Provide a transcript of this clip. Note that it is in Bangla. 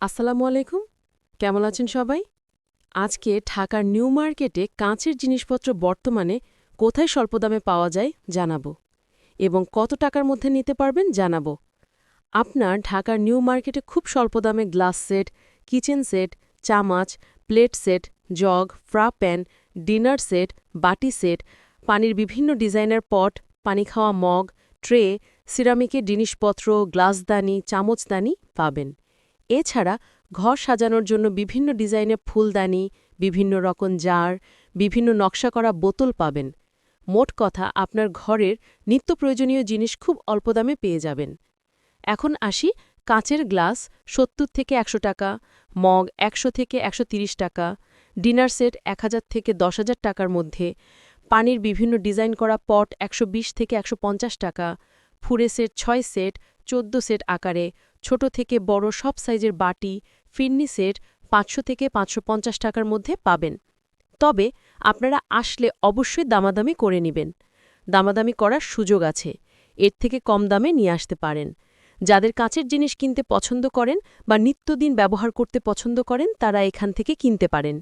আসসালামু আলাইকুম। কেমন আছেন সবাই? আজকে ঢাকার নিউ মার্কেটে কাঁচের জিনিসপত্র বর্তমানে কোথায় স্বল্প দামে পাওয়া যায় জানাব এবং কত টাকার মধ্যে নিতে পারবেন জানাব। আপনার ঢাকার নিউ মার্কেটে খুব স্বল্প দামে glass set, kitchen set, চামাচ, plate set, jug, fry pan, dinner set, বাটি সেট, পানির বিভিন্ন ডিজাইনের পট, পানি খাওয়া মগ, ট্রে, সিরামিকের জিনিসপত্র, গ্লাসদানি, চামচদানি পাবেন। এছাড়া ঘর সাজানোর জন্য বিভিন্ন ডিজাইনের ফুলদানি, বিভিন্ন রকম জার, বিভিন্ন নকশা করা বোতল পাবেন। মোট কথা, আপনার ঘরের নিত্য প্রয়োজনীয় জিনিস খুব অল্প দামে পেয়ে যাবেন। এখন আসি কাঁচের গ্লাস সত্তর থেকে একশো টাকা, মগ একশো থেকে একশো টাকা, ডিনার সেট এক হাজার থেকে দশ টাকার মধ্যে, পানির বিভিন্ন ডিজাইন করা পট একশো বিশ থেকে একশো পঞ্চাশ টাকা, ফুরে সেট ছয় সেট, চোদ্দ সেট আকারে ছোট থেকে বড় সব সাইজের বাটি ফিরনি সেট পাঁচশো থেকে পাঁচশো পঞ্চাশ টাকার মধ্যে পাবেন। তবে আপনারা আসলে অবশ্যই দামাদামি করে নেবেন। দামাদামি করার সুযোগ আছে। এর থেকে কম দামে নিয়ে আসতে পারেন। যাদের কাঁচের জিনিস কিনতে পছন্দ করেন বা নিত্যদিন ব্যবহার করতে পছন্দ করেন, তারা এখান থেকে কিনতে পারেন।